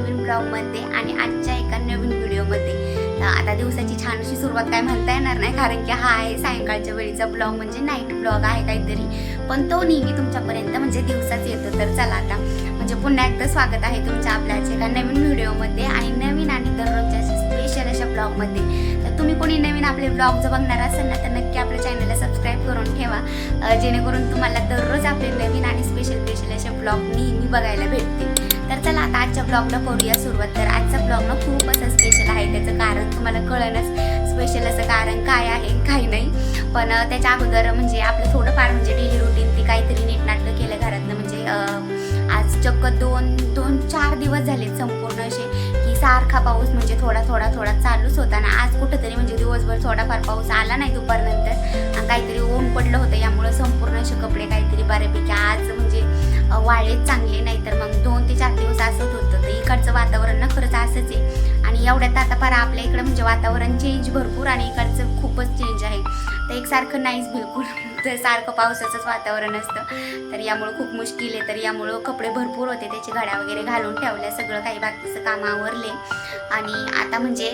नवीन ब्लॉगमध्ये आणि आजच्या एका नवीन व्हिडिओमध्ये तर आता दिवसाची छान अशी सुरुवात काय म्हणता येणार नाही कारण की हा आहे सायंकाळच्या वेळीचा ब्लॉग म्हणजे नाईट ब्लॉग आहे काहीतरी. पण तो नेहमी तुमच्यापर्यंत म्हणजे दिवसाच येतो. तर चला आता म्हणजे पुन्हा एकदा स्वागत आहे तुमच्या आपल्याच एका नवीन व्हिडिओमध्ये आणि नवीन आणि दररोजच्या स्पेशल अशा ब्लॉगमध्ये तर तुम्ही कोणी नवीन आपले ब्लॉग जर बघणार असाल ना तर नक्की आपल्या चॅनलला सबस्क्राईब करून ठेवा. जेणेकरून तुम्हाला दररोज आपले नवीन आणि स्पेशल स्पेशल असे ब्लॉग नेहमी बघायला भेटतील. तर चला आता आजच्या ब्लॉगला करूया सुरुवात. तर आजचा ब्लॉग ना खूप असं स्पेशल आहे. त्याचं कारण तुम्हाला कळणच स्पेशल असं कारण काय आहे काही नाही. पण त्याच्या अगोदर म्हणजे आपलं थोडंफार म्हणजे डेली रुटीन ते काहीतरी नीटनाटकं केलं घरातलं. म्हणजे आज चक्क दोन दोन चार दिवस झाले संपूर्ण असे की सारखा पाऊस म्हणजे थोडा थोडा थोडा चालूच होता. ना आज कुठंतरी म्हणजे दिवसभर थोडाफार पाऊस आला नाही दुपारनंतर. काहीतरी ऊन पडलं होतं. यामुळं संपूर्ण असे कपडे काहीतरी बऱ्यापैकी आज म्हणजे वाळेत चांगले नाही तर मग दोन ते चार दिवस असंच होतं. तर इकडचं वातावरण ना खरंच असंच आहे. आणि एवढ्यात आता फार आपल्या इकडं म्हणजे वातावरण चेंज भरपूर आणि इकडचं खूपच चेंज आहे. तर एकसारखं नाहीच बिलकुल. तर सारखं पावसाचंच वातावरण असतं. तर यामुळं खूप मुश्किल आहे. तर यामुळं कपडे भरपूर होते. त्याचे घड्या वगैरे घालून ठेवल्या. सगळं काही बाकीचं काम आवरले. आणि आता म्हणजे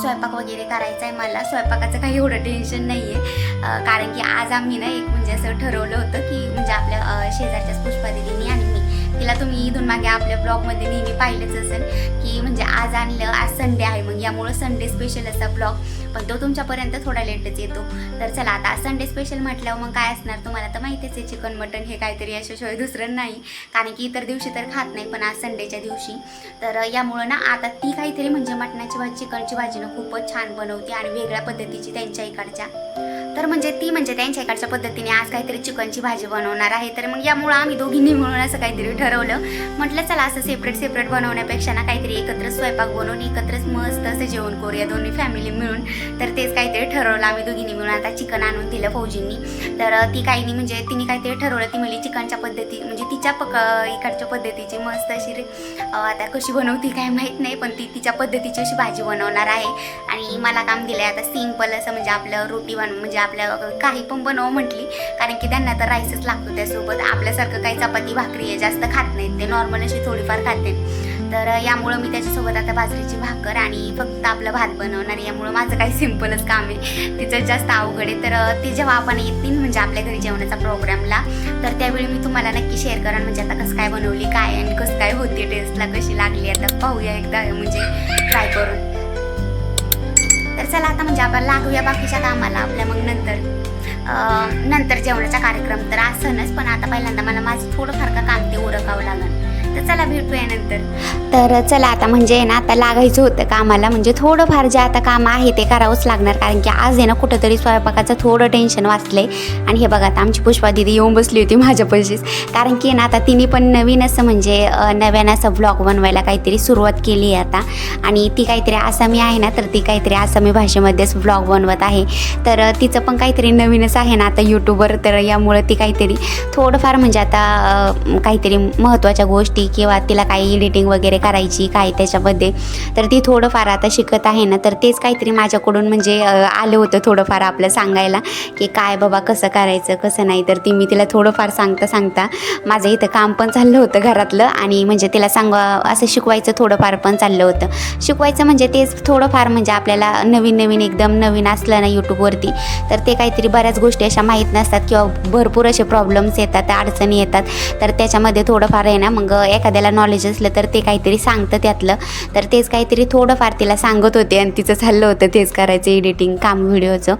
स्वयंपाक वगैरे करायचा आहे मला. स्वयंपाकाचं काही एवढं टेन्शन नाही आहे कारण की आज आम्ही ना एक म्हणजे असं ठरवलं होतं की म्हणजे आपल्या शेजारच्याच पुष्पा दिदीनी आणि मी. तिला तुम्ही इथून मागे आपल्या ब्लॉगमध्ये नेहमी पाहिलंच असेल की म्हणजे आज आणलं आज संडे आहे मग यामुळं संडे स्पेशल असा ब्लॉग. पण तो तुमच्यापर्यंत थोडा लेटच येतो. तर चला आता संडे स्पेशल म्हटल्यावर मग काय असणार तुम्हाला तर माहितीच आहे चिकन मटन हे काहीतरी याशिवाय दुसरं नाही. कारण की इतर दिवशी तर खात नाही पण आज संडेच्या दिवशी. तर यामुळं ना आता ती काहीतरी म्हणजे मटणाची भाजी चिकनची भाजी ना खूपच छान बनवते आणि वेगळ्या पद्धतीची त्यांच्या इकडच्या. तर म्हणजे ती म्हणजे त्यांच्या इकडच्या पद्धतीने आज काहीतरी चिकनची भाजी बनवणार आहे. तर मग यामुळं आम्ही दोघींनी मिळून असं काहीतरी ठरवलं. म्हटलं चला असं सेपरेट सेपरेट बनवण्यापेक्षा ना काहीतरी एकत्र स्वयंपाक बनवून एकत्रच मस्त असं जेवण करूया दोन्ही फॅमिली मिळून. तर तेच काहीतरी ठरवलं आम्ही दोघींनी मिळून. आता चिकन आणून दिलं फौजींनी. तर ती काही नाही म्हणजे तिने काहीतरी ठरवलं ती म्हणजे चिकनच्या पद्धती म्हणजे तिच्या पक इकडच्या पद्धतीची मस्त अशी आता कशी बनवती काय माहीत नाही पण ती तिच्या पद्धतीची अशी भाजी बनवणार आहे. आणि मला काम दिलं आहे आता सिंपल असं म्हणजे आपलं रोटी बन म्हणजे आपल्या काही पण बनव म्हटली. कारण की त्यांना तर राईसच लागतो त्यासोबत. आपल्यासारखं काही चपाती भाकरी आहे जास्त खात नाहीत. ते नॉर्मल अशी थोडीफार खाते. तर यामुळं मी त्याच्यासोबत आता बाजरीची भाकर आणि फक्त आपलं भात बनवणार यामुळं माझं काही सिम्पलच काम आहे. तिचं जास्त अवघड आहे. तर ती जेव्हा आपण येतील म्हणजे आपल्या घरी जेवणाचा प्रोग्रामला तर त्यावेळी मी तुम्हाला नक्की शेअर करा म्हणजे आता कसं काय बनवली काय आणि कसं काय होती टेस्टला कशी लागली. आता पाहूया एकदा म्हणजे ट्राय करून. चला आता म्हणजे आपण लागूया बाकीच्या कामाला आपल्या मग नंतर. नंतर जेवणाचा कार्यक्रम तर असणच पण आता पहिल्यांदा मला माझं थोडंफार चला भेटूया नंतर. तर चला आता म्हणजे ना आता लागायचं होतं कामाला. म्हणजे थोडंफार जे आता काम आहे ते करावंच लागणार. कारण की आज आहे ना कुठंतरी स्वयंपाकाचं थोडं टेन्शन वाचलंय. आणि हे बघा आता आमची पुष्पा दिदी येऊन बसली होती माझ्या पैसेच कारण की ना आता तिने पण नवीन असं म्हणजे नव्यानं असं ब्लॉग बनवायला काहीतरी सुरुवात केली आहे आता. आणि ती काहीतरी आसामी आहे ना तर ती काहीतरी आसामी भाषेमध्येच ब्लॉग बनवत आहे. तर तिचं पण काहीतरी नवीनच आहे ना आता यूट्यूबवर तर यामुळं ती काहीतरी थोडंफार म्हणजे आता काहीतरी महत्त्वाच्या गोष्टी किंवा तिला काही एडिटिंग वगैरे करायची काय त्याच्यामध्ये. तर ती थोडंफार आता शिकत आहे ना तर तेच काहीतरी माझ्याकडून म्हणजे आलं होतं थोडंफार आपलं सांगायला की काय बाबा कसं करायचं कसं नाही. तर ती मी तिला थोडंफार सांगता सांगता माझं इथं काम पण चाललं होतं घरातलं आणि म्हणजे तिला सांगा असं शिकवायचं थोडंफार पण चाललं होतं. शिकवायचं म्हणजे तेच थोडंफार म्हणजे आपल्याला नवीन नवीन एकदम नवीन असलं ना यूट्यूबवरती तर ते काहीतरी बऱ्याच गोष्टी अशा माहीत नसतात किंवा भरपूर असे प्रॉब्लेम्स येतात अडचणी येतात. तर त्याच्यामध्ये थोडंफार आहे ना मग एखाद्याला नॉलेज असलं तर ते काहीतरी सांगतं त्यातलं. तर तेच काहीतरी थोडंफार तिला सांगत होते आणि तिचं चाललं होतं तेच करायचं एडिटिंग काम व्हिडिओचं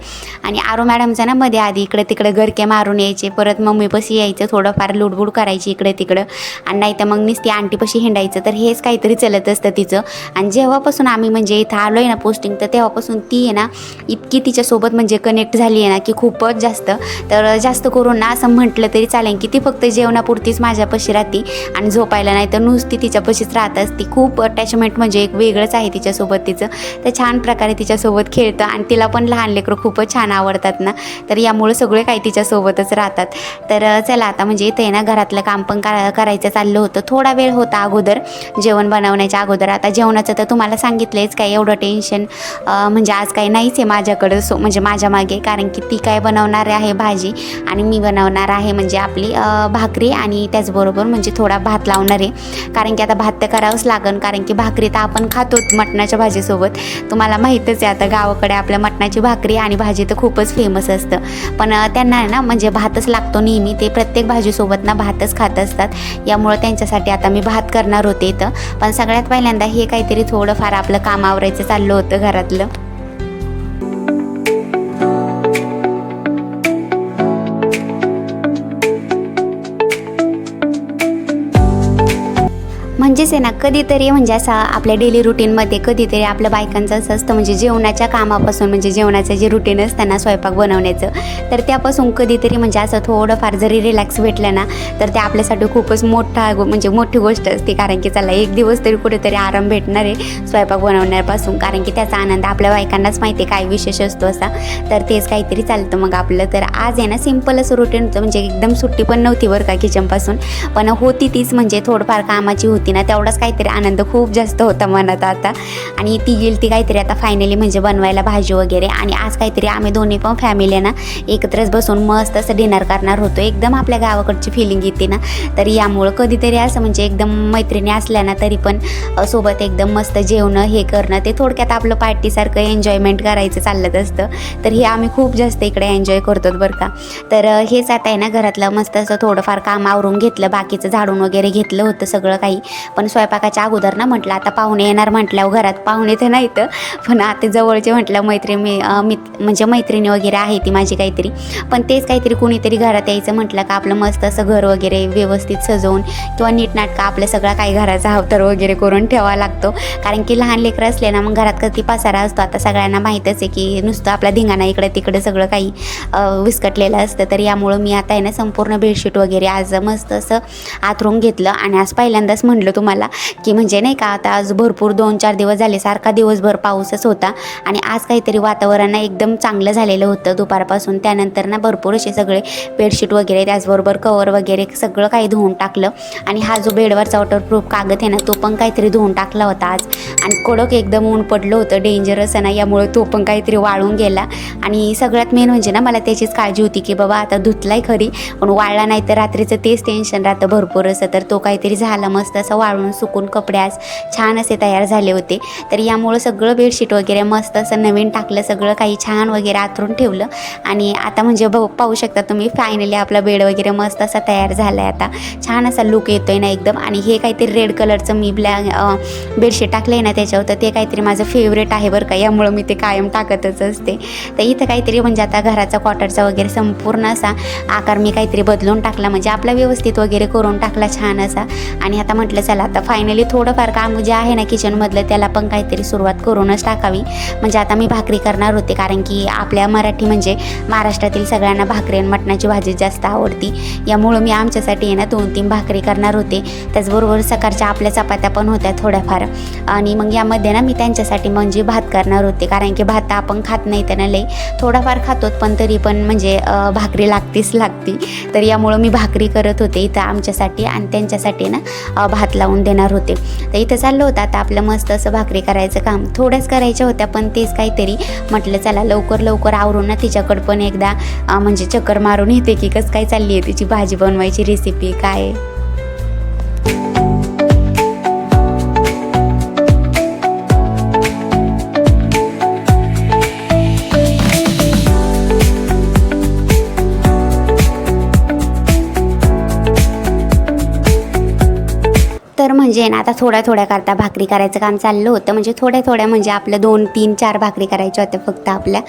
आणि आरो मॅडमचं ना मध्ये आधी इकडे तिकडे घरके मारून यायचे परत मम्मीपाशी यायचं थोडंफार लुडबुड करायची इकडे तिकडं. आणि नाही तर मग नुसती आंटीपाशी हिंडायचं. तर हेच काहीतरी चलत असतं तिचं. आणि जेव्हापासून आम्ही म्हणजे इथं आलो आहे ना पोस्टिंग तर तेव्हापासून ती आहे ना इतकी तिच्यासोबत म्हणजे कनेक्ट झाली आहे ना की खूपच जास्त. तर जास्त करून ना असं म्हटलं तरी चालेल की ती फक्त जेवणापुरतीच माझ्यापाशी राहते आणि झोपायला नाही तर नुसती तिच्यापाशीच राहत असते. खूप अटॅचमेंट म्हणजे एक वेगळंच आहे तिच्यासोबत तिचं. तर छान प्रकारे तिच्यासोबत खेळतं आणि तिला पण लहान लेकरं खूपच छान आवडतात ना. तर यामुळं सगळे काही तिच्यासोबतच राहतात. तर चला आता म्हणजे इथे ना घरातलं काम पण करा करायचं चाललं होतं. थोडा वेळ होता अगोदर जेवण बनवण्याच्या अगोदर. आता जेवणाचं तर तुम्हाला सांगितलंच काय एवढं टेन्शन म्हणजे आज काही नाहीच आहे माझ्याकडं. सो म्हणजे माझ्या मागे कारण की ती काय बनवणार आहे भाजी आणि मी बनवणार आहे म्हणजे आपली भाकरी आणि त्याचबरोबर म्हणजे थोडा भात लावणार आहे. आहे कारण की आता भात तर करावंच लागन कारण की भाकरी तर आपण खातो मटणाच्या भाजीसोबत. तुम्हाला माहीतच आहे आता गावाकडे आपल्या मटणाची भाकरी आणि भाजी तर खूपच फेमस असतं. पण त्यांना आहे ना म्हणजे भातच लागतो नेहमी ते प्रत्येक भाजीसोबत ना भातच खात असतात. यामुळं त्यांच्यासाठी आता मी भात करणार होते इथं. पण सगळ्यात पहिल्यांदा हे काहीतरी थोडंफार आपलं काम आवरायचं चाललं होतं घरातलं. म्हणजेच आहे ना कधीतरी म्हणजे असं आपल्या डेली रुटीनमध्ये कधीतरी आपल्या बायकांचं असं असतं म्हणजे जेवणाच्या कामापासून म्हणजे जेवणाचं जे रुटीन असतं ना स्वयंपाक बनवण्याचं तर त्यापासून कधीतरी म्हणजे असं थोडंफार जरी रिलॅक्स भेटलं ना तर ते आपल्यासाठी खूपच मोठा म्हणजे मोठी गोष्ट असते. कारण की चला एक दिवस तरी कुठेतरी आराम भेटणार आहे स्वयंपाक बनवण्यापासून. कारण की त्याचा आनंद आपल्या बायकांनाच माहिती आहे काय विशेष असतो असा. तर तेच काहीतरी चालतं मग आपलं. तर आज आहे ना सिंपल असं रुटीन होतं म्हणजे एकदम सुट्टी पण नव्हती बरं का किचनपासून पण होती तीच म्हणजे थोडंफार कामाची होती ना तेवढाच काहीतरी आनंद खूप जास्त होता मनात आता. आणि ती गेली ती काहीतरी आता फायनली म्हणजे बनवायला भाजी वगैरे. आणि आज काहीतरी आम्ही दोन्ही पण फॅमिली ना एकत्रच बसून मस्त असं डिनर करणार होतो. एकदम आपल्या गावाकडची फिलिंग येते ना. तर यामुळं कधीतरी असं म्हणजे एकदम मैत्रिणी असल्या ना तरी पण सोबत एकदम मस्त जेवणं हे करणं ते थोडक्यात आपलं पार्टीसारखं एन्जॉयमेंट करायचं चालत असतं. तर हे आम्ही खूप जास्त इकडे एन्जॉय करतो बरं का. तर हेच आता आहे ना घरातलं मस्त असं थोडंफार काम आवरून घेतलं. बाकीचं झाडून वगैरे घेतलं होतं सगळं काही. पण स्वयंपाकाच्या अगोदर ना म्हटलं आता पाहुणे येणार म्हटल्यावर घरात पाहुणे तर नाहीत. पण आता जवळचे म्हटलं मैत्रिणी मी मित म्हणजे मैत्रिणी वगैरे आहे ती माझी काहीतरी. पण तेच काहीतरी कुणीतरी घरात यायचं म्हटलं का आपलं मस्त असं घर वगैरे व्यवस्थित सजवून किंवा नीटनाटका आपलं सगळं काही घराचा अवतार वगैरे करून ठेवावा लागतो. कारण की लहान लेकरं असले ना मग घरात कधी पसारा असतो. आता सगळ्यांना माहीतच आहे की नुसतं आपला धिंगाणा इकडे तिकडे सगळं काही विस्कटलेलं असतं. तर यामुळं मी आता आहे ना संपूर्ण बेडशीट वगैरे आज मस्त असं आथरून घेतलं. आणि आज पहिल्यांदाच म्हटलं तुम्हाला की म्हणजे नाही का आता आज भरपूर दोन चार दिवस झाले सारखा दिवसभर पाऊसच होता आणि आज काहीतरी वातावरण एकदम चांगलं झालेलं होतं दुपारपासून. त्यानंतर ना भरपूर असे सगळे बेडशीट वगैरे त्याचबरोबर कवर वगैरे सगळं काही धुवून टाकलं. आणि हा जो बेडवरचा वॉटरप्रूफ कागद आहे ना तो पण काहीतरी धुवून टाकला होता आज. आणि कडक एकदम ऊन पडलं होतं डेंजरस आहे ना यामुळे तो पण काहीतरी वाळून गेला. आणि सगळ्यात मेन म्हणजे ना मला त्याचीच काळजी होती की बाबा आता धुतलाय खरी पण वाळला नाही तर रात्रीचं तेच टेन्शन राहतं भरपूर असं. तर तो काहीतरी झाला मस्त असं वाळून सुकून कपडे आज छान असे तयार झाले होते. तर यामुळं सगळं बेडशीट वगैरे मस्त असं नवीन टाकलं सगळं काही छान वगैरे आतरून ठेवलं. आणि आता म्हणजे बघ पाहू शकता तुम्ही फायनली आपला बेड वगैरे मस्त असा तयार झाला आहे आता. छान असा लुक आहे ना एकदम. आणि हे काहीतरी रेड कलरचं मी ब्लॅक बेडशीट टाकलं आहे ना त्याच्यावर तर ते काहीतरी माझं फेवरेट आहे बरं का. यामुळं मी ते कायम टाकतच असते. तर इथं काहीतरी म्हणजे आता घराचा क्वार्टरचा वगैरे संपूर्ण असा आकार मी काहीतरी बदलून टाकला. म्हणजे आपला व्यवस्थित वगैरे करून टाकला छान असा. आणि आता म्हटलं चला आता फायनली थोडंफार काम जे आहे ना किचनमधलं त्याला पण काहीतरी सुरुवात करूनच टाकावी. म्हणजे आता मी भाकरी करणार होते कारण की आपल्या मराठी म्हणजे महाराष्ट्रातील सगळ्यांना भाकरी आणि मटणाची भाजी जास्त आवडती. यामुळं मी आमच्यासाठी आहे ना दोन तीन भाकरी करणार होते. त्याचबरोबर सकाळच्या आपल्या चपात्या पण होत्या थोड्याफार. आणि मग यामध्ये ना मी त्यांच्यासाठी म्हणजे भात करणार होते कारण की भात आपण खात नाही त्यांना लई थोडाफार खातोत पण तरी पण म्हणजे भाकरी लागतीच लागती. तर यामुळं मी भाकरी करत होते इथं आमच्यासाठी आणि त्यांच्यासाठी ना भात लावून देणार होते. तर इथं चाललं होतं. आता आपलं मस्त असं भाकरी करायचं काम थोड्याच करायच्या होत्या पण तेच काहीतरी म्हटलं चला लवकर लवकर आवरून ना तिच्याकडं पण एकदा. म्हणजे चक्कर मारून येते की कसं काय चालली आहे तिची भाजी बनवायची रेसिपी काय? म्हणजे ना आता थोड्या थोड्या करता भाकरी करायचं काम चाललं होतं. म्हणजे थोड्या थोड्या म्हणजे आपलं दोन तीन चार भाकरी करायच्या होत्या फक्त आपल्या.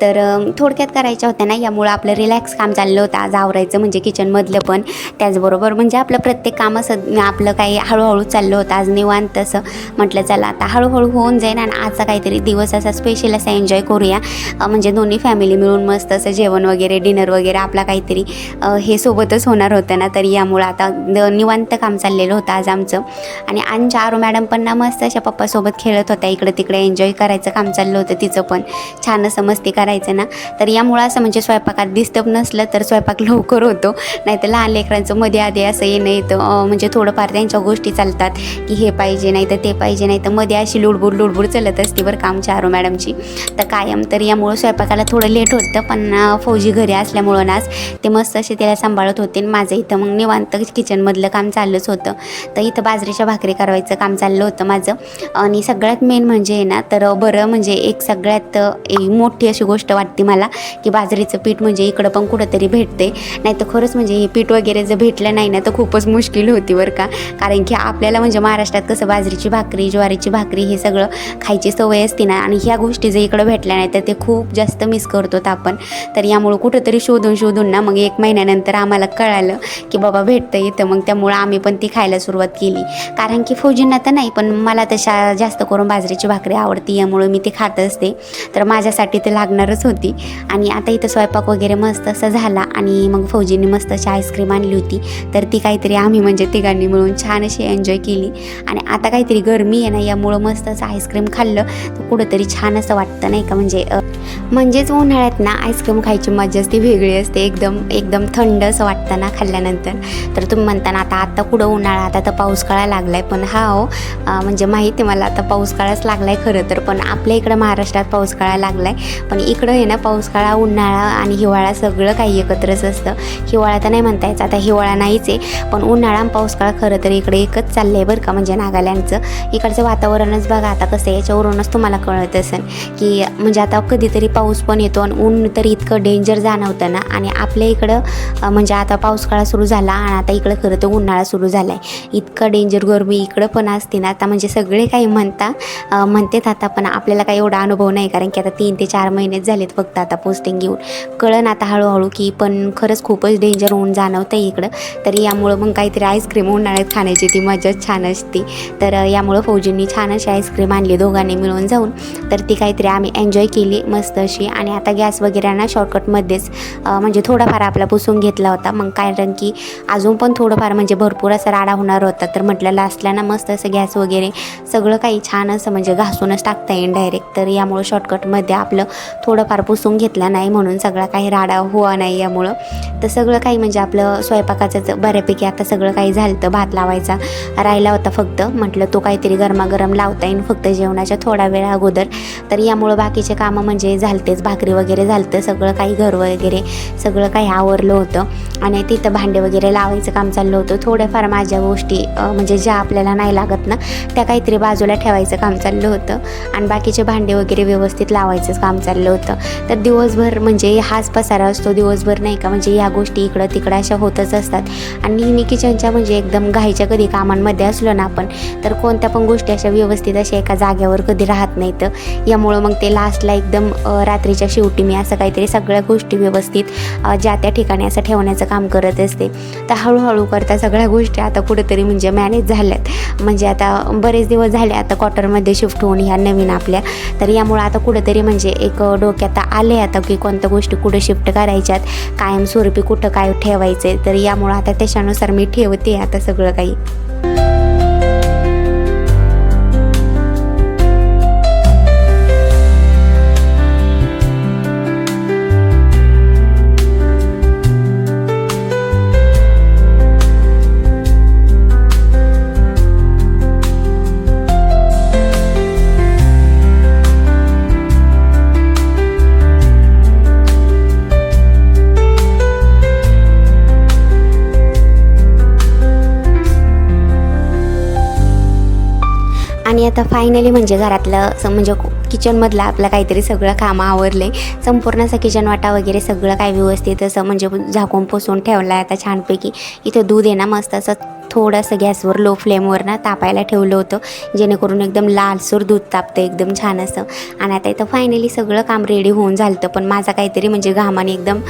तर थोडक्यात करायच्या होत्या ना यामुळं आपलं रिलॅक्स काम चाललं होतं. आज आवरायचं म्हणजे किचनमधलं पण. त्याचबरोबर म्हणजे आपलं प्रत्येक काम असं आपलं काही हळूहळू चाललं होतं. आज निवांत असं म्हटलं चला आता हळूहळू होऊन जाईल आणि आजचा काहीतरी दिवस असा स्पेशल असा एन्जॉय करूया. म्हणजे दोन्ही फॅमिली मिळून मस्त असं जेवण वगैरे डिनर वगैरे आपला काहीतरी हे सोबतच होणार होतं ना. तर यामुळं आता निवांत काम चाललेलं होतं आज आमचं. आणि आणि आरू मॅडम पण ना मस्त अशा पप्पासोबत खेळत होत्या. इकडे तिकडे एन्जॉय करायचं काम चाललं होतं तिचं पण. छान असं मस्ती करायचं ना. तर यामुळं असं म्हणजे स्वयंपाकात डिस्टर्ब नसलं तर स्वयंपाक लवकर होतो. नाही तर लहान लेकरांचं मध्ये आधी असं येणं येतं. म्हणजे थोडंफार त्यांच्या गोष्टी चालतात की हे पाहिजे नाही तर ते पाहिजे नाही तर मध्ये अशी लुडबुड लुडबुड चालत असते बरं काम चारू मॅडमची. तर कायम तर यामुळं स्वयंपाकाला थोडं लेट होतं पण फौजी घरी असल्यामुळं नाच आज ते मस्त असे त्याला सांभाळत होते. आणि माझं इथं मग निवांत किचनमधलं काम चाललंच होतं. तर इथं बाजरीच्या भाकरी करायचं काम चाललं होतं माझं. आणि सगळ्यात मेन म्हणजे आहे ना तर बरं म्हणजे एक सगळ्यात एक मोठी अशी गोष्ट वाटते मला की बाजरीचं पीठ म्हणजे इकडं पण कुठंतरी भेटते. नाही तर खरंच म्हणजे हे पीठ वगैरे जर भेटलं नाही ना तर खूपच मुश्किल होती बरं का. कारण की आपल्याला म्हणजे महाराष्ट्रात कसं बाजरीची भाकरी ज्वारीची भाकरी हे सगळं खायची सवय असते ना आणि ह्या गोष्टी जर इकडं भेटल्या नाही तर ते खूप जास्त मिस करतो आपण. तर यामुळं कुठंतरी शोधून शोधून ना मग एक महिन्यानंतर आम्हाला कळालं की बाबा भेटतं इथं. मग त्यामुळं आम्ही पण ती खायला सुरुवात केली. कारण की फौजींना तर नाही पण मला तशा जास्त करून बाजरीची भाकरी आवडती यामुळं मी ते खात असते. तर माझ्यासाठी ते लागणारच होती. आणि आता इथं स्वयंपाक वगैरे मस्त असं झाला आणि मग फौजींनी मस्त अशी आईस्क्रीम आणली होती. तर ती काहीतरी आम्ही म्हणजे तिघांनी मिळून छान अशी एन्जॉय केली. आणि आता काहीतरी गरमी आहे ना यामुळं मस्त असं आईस्क्रीम खाल्लं. तर कुठंतरी छान असं वाटतं नाही का म्हणजे म्हणजेच उन्हाळ्यात ना आईस्क्रीम खायची मजाच ती वेगळी असते. एकदम एकदम थंड असं वाटतं ना खाल्ल्यानंतर. तर तुम्ही म्हणता ना आता आत्ता कुठं उन्हाळा आता तर पाऊस काळा लागलाय. पण हा हो म्हणजे माहिती आहे मला आता पाऊस काळाच लागलाय खरं तर पण आपल्या इकडं महाराष्ट्रात पाऊस काळा लागलाय. पण इकडं आहे ना पाऊस काळा उन्हाळा आणि हिवाळा सगळं काही एकत्रच असतं. हिवाळा तर नाही म्हणता यायचं आता हिवाळा नाहीच आहे. पण उन्हाळा आणि पाऊस खरं तर इकडे एकच चाललंय बरं का म्हणजे नागालँडचं. इकडचं वातावरणच बघा आता कसं आहे याच्यावरूनच तुम्हाला कळत असेल की म्हणजे आता कधीतरी पाऊस पण येतो आणि ऊन तर इतकं डेंजर जाणवतं ना. आणि आपल्या इकडं म्हणजे आता पाऊस काळा सुरू झाला आणि आता इकडं खरं तर उन्हाळा सुरू झाला आहे इतकं डेंजर गरमी इकडं पण असते ना आता म्हणजे सगळे काही म्हणता म्हणतात आता पण आपल्याला काही एवढा अनुभव नाही कारण की आता तीन ते चार महिनेच झालेत फक्त आता पोस्टिंग घेऊन. कळण आता हळूहळू की पण खरंच खूपच डेंजर होऊन जाणवतं इकडं. तर यामुळं मग काहीतरी आईस्क्रीम उन्हाळ्यात खाण्याची ती मजाच छान असते. तर यामुळं फौजींनी छान अशी आईस्क्रीम आणली दोघांनी मिळून जाऊन. तर ती काहीतरी आम्ही एन्जॉय केली मस्त अशी. आणि आता गॅस वगैरे ना शॉर्टकटमध्येच म्हणजे थोडाफार आपला पुसून घेतला होता. मग कारण की अजून पण थोडंफार म्हणजे भरपूर असा राडा होणार होता. तर म्हटलं लास्टला ना मस्त असं गॅस वगैरे सगळं काही छान असं म्हणजे घासूनच टाकता येईल डायरेक्ट तर यामुळं शॉर्टकटमध्ये आपलं थोडंफार पुसून घेतलं नाही म्हणून सगळा काही राडा हुआ नाही यामुळं. तर सगळं काही म्हणजे आपलं स्वयंपाकाचं बऱ्यापैकी आता सगळं काही झालं तर भात लावायचा राहिला होता फक्त. म्हटलं तो काहीतरी गरमागरम लावता येईल फक्त जेवणाच्या थोडा वेळ अगोदर. तर यामुळं बाकीचे कामं म्हणजे झालतेच भाकरी वगैरे झालतं सगळं काही घर वगैरे सगळं काही आवरलं होतं. आणि तिथं भांडे वगैरे लावायचं काम चाललं होतं. थोड्याफार माझ्या गोष्टी म्हणजे ज्या आपल्याला नाही लागत ना त्या काहीतरी बाजूला ठेवायचं काम चाललं होतं. आणि बाकीचे भांडे वगैरे व्यवस्थित लावायचंच काम चाललं होतं. तर दिवसभर म्हणजे हाच पसारा असतो दिवसभर नाही का म्हणजे ह्या गोष्टी इकडं तिकडं अशा होतच असतात. आणि नेहमी किचनच्या म्हणजे एकदम घाईच्या कधी कामांमध्ये असलो ना आपण तर कोणत्या पण गोष्टी अशा व्यवस्थित अशा एका जाग्यावर कधी राहत नाही तर यामुळं मग ते लास्टला एकदम रात्रीच्या शेवटी मी असं काहीतरी सगळ्या गोष्टी व्यवस्थित ज्या त्या ठिकाणी असं ठेवण्याचं काम करत असते. तर हळूहळू करता सगळ्या गोष्टी आता कुठेतरी म्हणजे मॅनेज झाल्यात. म्हणजे आता बरेच दिवस झाले आता क्वार्टरमध्ये शिफ्ट होऊन ह्या नवीन आपल्या. तर यामुळं आता कुठेतरी म्हणजे एक डोक्यात आले आता की कोणत्या गोष्टी कुठे शिफ्ट करायच्यात कायमस्वरूपी कुठं काय ठेवायचे तर यामुळं आता त्याच्यानुसार मी ठेवते आता सगळं काही. आता फायनली म्हणजे घरातलं असं म्हणजे किचनमधलं आपलं काहीतरी सगळं कामं आवरले. संपूर्ण असं किचन वाटा वगैरे सगळं काय व्यवस्थित असं म्हणजे झाकून पुसून ठेवलं आहे आता छानपैकी. इथं दूध आहे ना मस्त असं थोडंसं गॅसवर लो फ्लेमवर ना तापायला ठेवलं होतं. जेणेकरून एकदम लालसूर दूध तापतं एकदम छान असं आणि आता इथं फायनली सगळं काम रेडी होऊन झालं पण माझा काहीतरी म्हणजे घामाने एकदम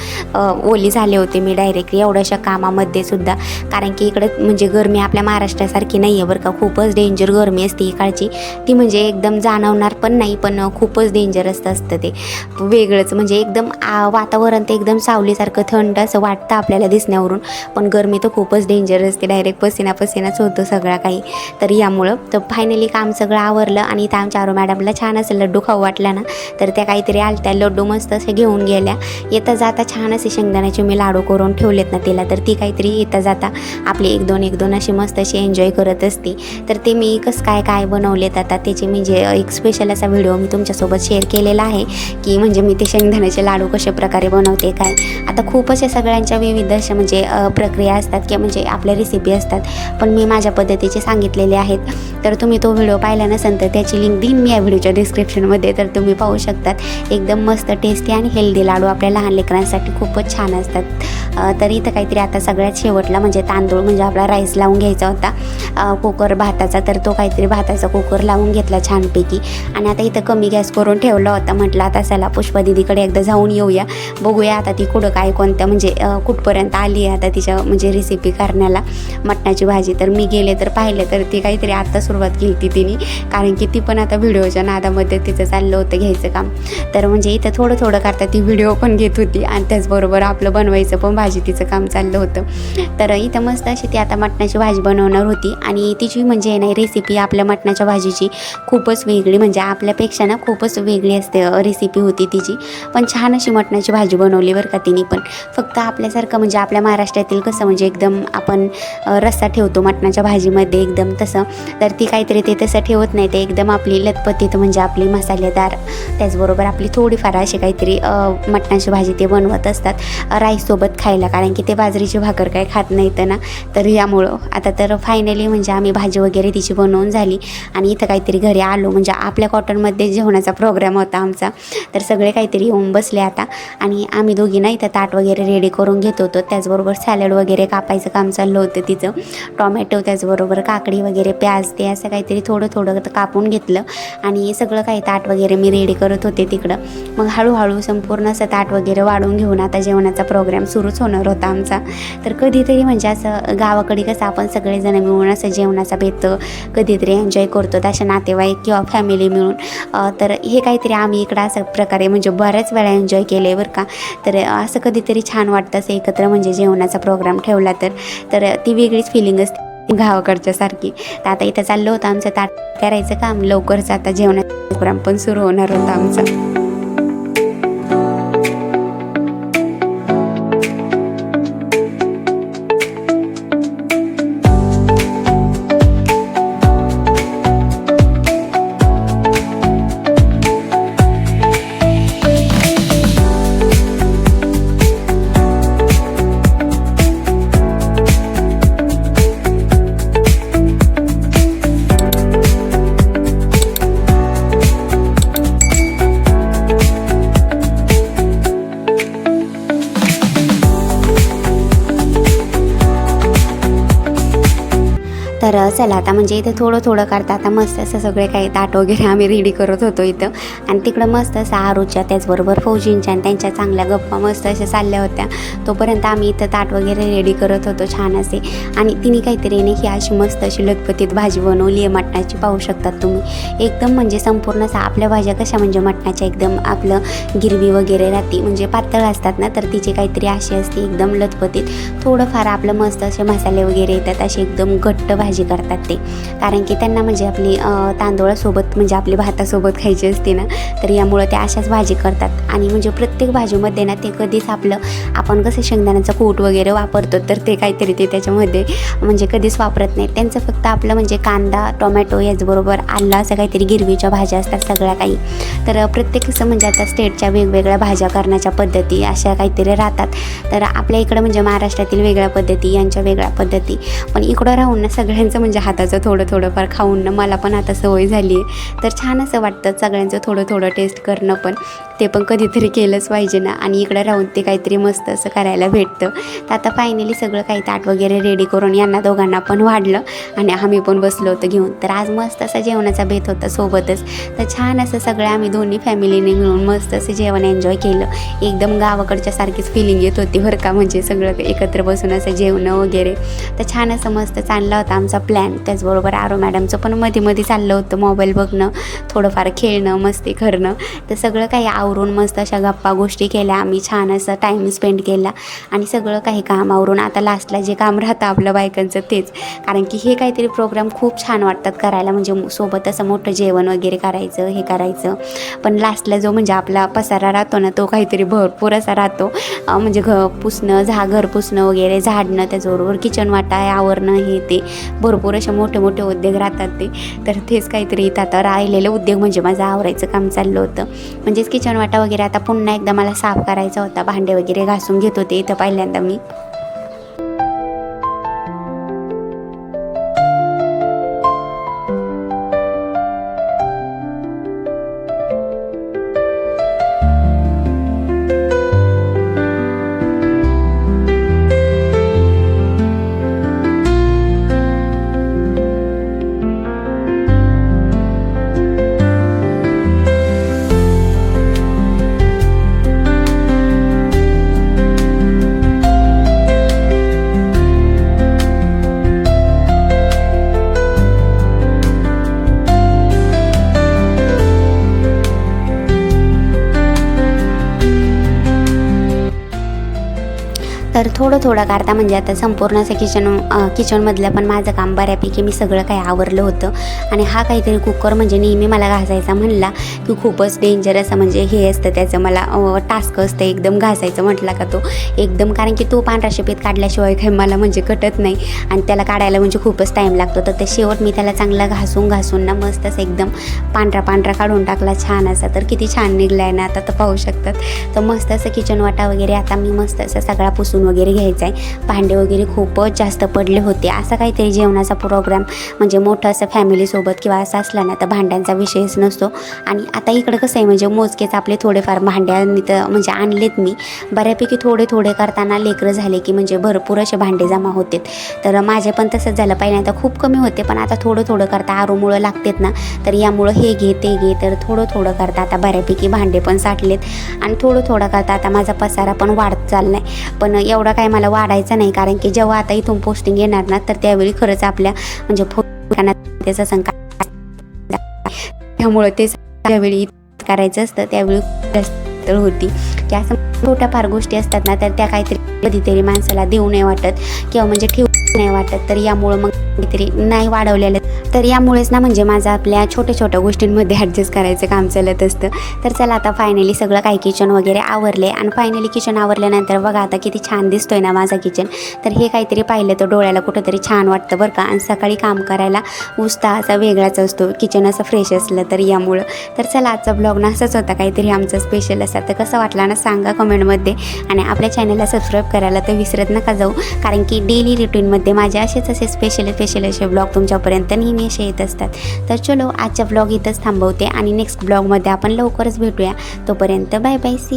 ओली झाले होते मी डायरेक्टली एवढ्याशा कामामध्ये सुद्धा. कारण की इकडं म्हणजे गरमी आपल्या महाराष्ट्रासारखी नाही आहे बरं का. खूपच डेंजर गरमी असते इकडची ती म्हणजे एकदम जाणवणार पण नाही पण खूपच डेंजरस असतं ते. वेगळंच म्हणजे एकदम आ, वातावरण ते एकदम सावलीसारखं थंड असं वाटतं आपल्याला दिसण्यावरून. पण गरमी तर खूपच डेंजर असते. डायरेक्ट पसिना पसिनाच होतो सगळा काही. तर यामुळं तर फायनली काम सगळं आवरलं आणि इथं आमच्या आरो मॅडमला छान असं लड्डू खाऊ वाटला ना तर त्या काहीतरी आलत्या लड्डू मस्त असे घेऊन गेल्या. येता जाता छान असे शेंगदाण्याचे मी लाडू करून ठेवलेत ना तिला तर ती काहीतरी येता जाता आपली एक दोन एक दोन अशी मस्त अशी एन्जॉय करत असते. तर ते मी कसं काय काय बनवलेत आता त्याचे म्हणजे एक स्पेशल असा व्हिडिओ मी तुमच्यासोबत शेअर केलेला आहे की म्हणजे मी ते शेंगदाण्याचे लाडू कशा प्रकारे बनवते काय. आता खूप अशा सगळ्यांच्या विविध अशा म्हणजे प्रक्रिया असतात किंवा म्हणजे आपल्या रेसिपी असतात पण मी माझ्या पद्धतीचे सांगितलेले आहेत. तर तुम्ही तो व्हिडिओ पाहिला नसेल तर त्याची लिंक देईन मी या व्हिडिओच्या डिस्क्रिप्शनमध्ये तर तुम्ही पाहू शकतात. एकदम मस्त टेस्टी आणि हेल्दी लाडू आपल्या लहान लेकरांसाठी खूपच छान असतात. तर इथं काहीतरी आता सगळ्यात शेवटला म्हणजे तांदूळ म्हणजे आपला राईस लावून घ्यायचा होता. कुकर भाताचा. तर तो काहीतरी भाताचा कुकर लावून घेतला छानपैकी. आणि आता इथं कमी गॅस करून ठेवला होता. म्हटलं आता चला पुष्पा दिदीकडे एकदा जाऊन येऊया. बघूया आता ती कुठं काय कोणत्या म्हणजे कुठपर्यंत आली आहे आता तिच्या म्हणजे रेसिपी करण्याला. मटणाची भाजी तर मी गेले तर पाहिले तर ती काहीतरी आता सुरुवात केली ती तिने. कारण की ती पण आता व्हिडिओच्या नादामध्ये तिचं चाललं होतं घ्यायचं काम. तर म्हणजे इथं थोडं थोडं करता ती व्हिडिओ पण घेत होती आणि त्याचबरोबर आपलं बनवायचं पण भाजी तिचं काम चाललं होतं. तर इथं मस्त अशी ती आता मटणाची भाजी बनवणार होती आणि तिची म्हणजे नाही रेसिपी आपल्या मटणाच्या भाजीची खूपच वेगळी म्हणजे आपल्यापेक्षा ना खूपच वेगळी असते रेसिपी होती तिची. पण छान अशी मटणाची भाजी बनवली बरं का तिने पण. फक्त आपल्यासारखं म्हणजे आपल्या महाराष्ट्रातील कसं म्हणजे एकदम आपण रस रस्सा ठेवतो मटणाच्या भाजीमध्ये एकदम तसं. तर ती काहीतरी ते तसं ठेवत नाही ते एकदम आपली लतपतीत म्हणजे आपली मसालेदार. त्याचबरोबर आपली थोडीफार अशी काहीतरी मटणाची भाजी ते बनवत असतात राईसोबत राईससोबत खायला. कारण की ते बाजरीची भाकर काही खात नाहीत ना. तर यामुळं आता तर फायनली म्हणजे आम्ही भाजी वगैरे तिची बनवून झाली. आणि इथं काहीतरी घरी आलो म्हणजे आपल्या कॉटनमध्ये जेवणाचा प्रोग्राम होता आमचा. तर सगळे काहीतरी येऊन बसले आता. आणि आम्ही दोघी ना इथं ताट वगैरे रेडी करून घेत होतो. त्याचबरोबर सॅलड वगैरे कापायचं काम चाललं होतं तिचं. टॉमॅटो त्याचबरोबर काकडी वगैरे प्याज ते असं काहीतरी थोडं थोडं कापून घेतलं. आणि सगळं काही ताट वगैरे मी रेडी करत होते तिकडं. मग हळूहळू संपूर्ण असं ताट वगैरे वाढून घेऊन आता जेवणाचा प्रोग्राम सुरूच होणार होता आमचा. तर कधीतरी म्हणजे असं गावाकडे कसं आपण सगळेजण मिळून असं जेवणाचा बेत कधीतरी एन्जॉय करतो अशा नातेवाईक किंवा फॅमिली मिळून. तर हे काहीतरी आम्ही इकडं असं प्रकारे म्हणजे बऱ्याच वेळा एन्जॉय केले बरं का. तर असं कधीतरी छान वाटतं असं एकत्र म्हणजे जेवणाचा प्रोग्राम ठेवला तर. तर ती वेगळीच फिलिंग असते. गावाकडच्या सारखी. तर आता इथं चाललं होतं आमचं ताट. करायचं काम. लवकरच आता जेवणाचा प्रोग्राम पण सुरू होणार होता आमचा. चला आता म्हणजे इथे थोडं थोडं करता आता मस्त असं सगळे काही ताट वगैरे आम्ही रेडी करत होतो इथं. आणि तिकडं मस्त असं आरूच्या त्याचबरोबर फौजींच्या आणि त्यांच्या चांगल्या गप्पा मस्त अशा चालल्या होत्या. तोपर्यंत आम्ही इथं ताट वगैरे रेडी करत होतो छान असे. आणि तिने काहीतरी नाही की अशी मस्त अशी लखपतीत भाजी बनवली आहे मटणाची पाहू शकतात तुम्ही. एकदम म्हणजे संपूर्ण असं आपल्या भाज्या कशा म्हणजे मटणाच्या एकदम आपलं गिरवी वगैरे राहते म्हणजे पातळ असतात ना तर तिची काहीतरी अशी असते एकदम लथपतीत. थोडंफार आपलं मस्त असे मसाले वगैरे येतात असे एकदम घट्ट भाजी करतात. ते. कारण की त्यांना म्हणजे आपली तांदूळासोबत म्हणजे आपली भातासोबत खायची असते ना तर यामुळं ते अशाच भाजी करतात. आणि म्हणजे प्रत्येक भाजीमध्ये ना ते कधीच आपलं आपण कसं शेंगदाण्याचं कूट वगैरे वापरतो तर ते काहीतरी ते त्याच्यामध्ये म्हणजे कधीच वापरत नाही. त्यांचं फक्त आपलं म्हणजे कांदा टोमॅटो याचबरोबर आला असं काहीतरी गिरवीच्या भाज्या असतात सगळ्या काही. तर प्रत्येक असं म्हणजे आता स्टेटच्या वेगवेगळ्या भाज्या करण्याच्या पद्धती अशा काहीतरी राहतात. तर आपल्या इकडं म्हणजे महाराष्ट्रातील वेगळ्या पद्धती यांच्या वेगळ्या पद्धती. पण इकडं राहून ना सगळ्यांचं म्हणजे हाताचं थोडं थोडंफार खाऊन मला पण आता सवय झाली आहे. तर छान असं वाटतं सगळ्यांचं थोडं थोडं टेस्ट करणं पण. ते पण कधीतरी केलंच पाहिजे ना. आणि इकडं राहून ते काहीतरी मस्त असं करायला भेटतं. तर आता फायनली सगळं काही ताट वगैरे रेडी करून यांना दोघांना पण वाढलं. आणि आम्ही पण बसलो होतो घेऊन. तर आज मस्त असा जेवणाचा बेत होता सोबतच. तर छान असं सगळं आम्ही दोन्ही फॅमिलीने मिळून मस्त असं जेवण एन्जॉय केलं. एकदम गावाकडच्या सारखीच फिलिंग येत होती बरं का. म्हणजे सगळं एकत्र बसून असं जेवणं वगैरे. तर छान असं मस्त चालला होता आमचा प्लॅन त्याचबरोबर आरो मॅडमचं पण मध्ये मध्ये चाललं होतं मोबाईल बघणं थोडंफार खेळणं मस्ती करणं. तर सगळं काही आव आवरून मस्त अशा गप्पा गोष्टी केल्या. आम्ही छान असं टाईम स्पेंड केला. आणि सगळं काही काम आवरून आता लास्टला जे काम राहतं आपलं बायकांचं तेच. कारण की हे काहीतरी प्रोग्राम खूप छान वाटतात करायला. म्हणजे सोबत असं मोठं जेवण वगैरे करायचं हे करायचं. पण लास्टला जो म्हणजे आपला पसारा राहतो ना तो काहीतरी भरपूर असा राहतो. म्हणजे घ पुसणं झा घर पुसणं वगैरे झाडणं त्याचबरोबर किचन वाटा आवरणं हे ते. भरपूर असे मोठे मोठे उद्योग राहतात ते. तर तेच काहीतरी इथं आता राहिलेलं उद्योग म्हणजे माझं आवरायचं काम चाललं होतं. म्हणजेच किचन वाटा वगैरे. आता पुन्हा एकदा मला साफ करायचा होता. भांडे वगैरे घासून घेत होते इथं पहिल्यांदा मी. तर थोडं थोडं करता. म्हणजे आता संपूर्ण असं किचन किचनमधलं पण माझं काम बऱ्यापैकी मी सगळं काही आवरलं होतं. आणि हा काहीतरी कुकर म्हणजे नेहमी मला घासायचा म्हणला की खूपच डेंजर असं म्हणजे हे असतं त्याचं मला टास्क असतं एकदम घासायचं म्हटला का तो. एकदम कारण की तो पांढरा शेपीत काढल्याशिवाय काही मला म्हणजे कटत नाही. आणि त्याला काढायला म्हणजे खूपच टाईम लागतो. तर ते शेवट मी त्याला चांगला घासून घासून ना मस्त असं एकदम पांढरा पांढरा काढून टाकला. छान असा. तर किती छान निघला आहे ना. आता तर पाहू शकतात. तर मस्त असं किचन वाटा वगैरे आता मी मस्त असं सगळा पुसून वगैरे वगैरे घ्यायचा आहे. भांडे वगैरे खूपच जास्त पडले होते. असा काहीतरी जेवणाचा प्रोग्राम म्हणजे मोठं असं फॅमिलीसोबत किंवा असं असला ना तर भांड्यांचा विषयच नसतो. आणि आता इकडं कसं आहे म्हणजे मोजकेच आपले थोडेफार भांड्यांनी तर म्हणजे आणलेत मी. बऱ्यापैकी थोडे थोडे करताना लेकरं झाले की म्हणजे भरपूर असे भांडे जमा होते तर माझे पण तसंच झालं. पहिल्यांदा खूप कमी होते पण आता थोडं थोडं करता आरोमुळं लागतात ना तर यामुळं हे घे ते घे तर थोडं थोडं करता आता बऱ्यापैकी भांडे पण साठलेत. आणि थोडं थोडं करता आता माझा पसारा पण वाढत चाललाय. पण एवढा काय मला वाढायचा नाही कारण की जेव्हा आता इथून पोस्टिंग येणार ना तर त्यावेळी खरंच आपल्या म्हणजे त्याचा संका त्यामुळं ते त्यावेळी करायचं असतं त्यावेळी होती. की असं छोट्या फार गोष्टी असतात ना तर त्या काहीतरी कधीतरी माणसाला देऊ नाही वाटत किंवा म्हणजे ठेवू नाही वाटत तर यामुळं मग काहीतरी नाही वाढवलेलं. तर यामुळेच ना म्हणजे माझं आपल्या छोट्या छोट्या गोष्टींमध्ये ॲडजस्ट करायचं काम चालत असतं. तर चला आता फायनली सगळं काही किचन वगैरे आवरले. आणि फायनली किचन आवरल्यानंतर बघा आता किती छान दिसतोय ना माझा किचन तर हे काहीतरी पाहिलं तर डोळ्याला कुठंतरी छान वाटतं बरं का. आणि सकाळी काम करायला उत्साह असा वेगळाच असतो. किचन असं फ्रेश असलं तर यामुळं. तर चला आजचा ब्लॉग ना असंच होता. काहीतरी आमचं स्पेशल असा तर कसं वाटला ना सांगा कमेंटमध्ये आणि आपल्या चॅनलला सबस्क्राईब करायला तर विसरत नका जाऊ. कारण की डेली रुटीनमध्ये माझे असेच असे स्पेशल स्पेशल असे ब्लॉग तुमच्यापर्यंत नेहमी असे येत असतात. तर चलो आजचा ब्लॉग इथंच थांबवते आणि नेक्स्ट ब्लॉगमध्ये आपण लवकरच भेटूया. तोपर्यंत बाय बाय सी